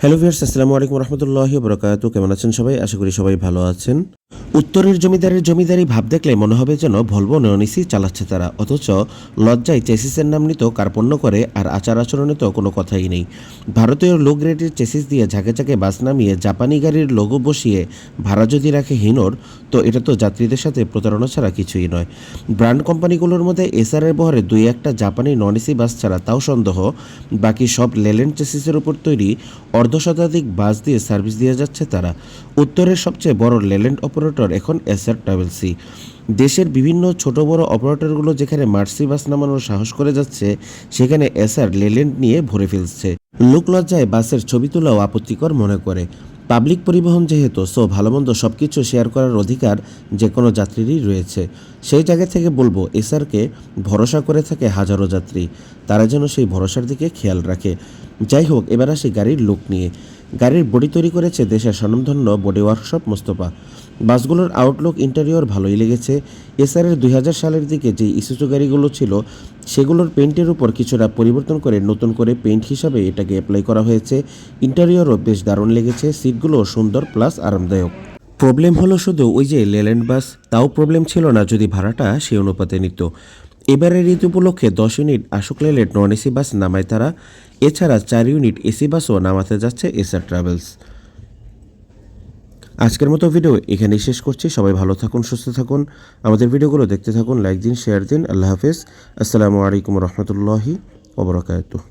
Hello viewers আসসালামু আলাইকুম রহমতুল্লাহ বরকাত কেমন আছেন সবাই? আশা করি সবাই ভালো আছেন। উত্তরের জমিদারের জমিদারি ভাব দেখলে মনে হবে যেন ভলভো নয়নিসি চালাচ্ছে তারা। অথচ লজ্জায় চেসিসের নাম নিত কার্পণ্য করে আর আচার আচরণে তো কোনো কথাই নেই। ভারতীয় লো গ্রেডের চেসিস দিয়ে ঝাঁকে ঝাঁকে বাস নামিয়ে জাপানি গাড়ির লোগো বসিয়ে ভাড়া যদি রাখে হিনোর, তো এটা তো যাত্রীদের সাথে প্রতারণা ছাড়া কিছুই নয়। ব্র্যান্ড কোম্পানিগুলোর মধ্যে এসআরের বহরে দুই একটা জাপানি নন এসি বাস ছাড়া তাও সন্দেহ। বাকি সব লেল্যান্ড চেসিসের উপর তৈরি অর্ধ শতাধিক বাস দিয়ে সার্ভিস দিয়ে যাচ্ছে তারা। উত্তরের সবচেয়ে বড় লেল্যান্ড অপারেটর এখন এসআর ট্রাভেলসি দেশের বিভিন্ন ছোট বড় অপারেটরগুলো যেখানে মার্সি বাস নামানোর সাহস করে যাচ্ছে, সেখানে এসআর লেল্যান্ড নিয়ে ভরে ফেলছে। লোকলজ্জায় বাসের ছবি তোলাও আপত্তিকর মনে করে। পাবলিক পরিবহন যেহেতু, সো ভালো মন্দ সব কিছু শেয়ার করার অধিকার যে কোনো যাত্রীরই রয়েছে। সেই জায়গা থেকে বলব এসআরকে ভরসা করে থাকে হাজারো যাত্রী। তারা যেন সেই ভরসার দিকে খেয়াল রাখে। যাই হোক, এবার আসি গাড়ির লুক নিয়ে। গাড়ির বডি তৈরি করেছে দেশের স্বনামধন্য বডি ওয়ার্কশপ মোস্তফা। বাসগুলোর আউটলুক ইন্টেরিয়র ভালোই লেগেছে। এসআরের দুই হাজার সালের দিকে যে ইসুজু গাড়িগুলো ছিল, সেগুলোর পেইন্টের উপর কিছুটা পরিবর্তন করে নতুন করে পেইন্ট হিসাবে এটাকে অ্যাপ্লাই করা হয়েছে। ইন্টেরিয়রও বেশ দারুণ লেগেছে, সিটগুলো সুন্দর প্লাস আরামদায়ক। প্রবলেম হলো শুধু ওই যে লেল্যান্ড বাস, তাও প্রবলেম ছিল না যদি ভাড়াটা সে অনুপাতে নিত। এবারের ঈদ উপলক্ষে দশ ইউনিট আশোক লেলের নন এসি বাস নামায় তারা। এছাড়া চার ইউনিট এসি বাসও নামাতে যাচ্ছে এসআর ট্রাভেলস। আজকের মতো ভিডিও এখানেই শেষ করছি। সবাই ভালো থাকুন, সুস্থ থাকুন। আমাদের ভিডিওগুলো দেখতে থাকুন, লাইক দিন, শেয়ার দিন। আল্লাহ হাফেজ। আসসালামু আলাইকুম রহমতুল্লাহি ওবরাকাতুহ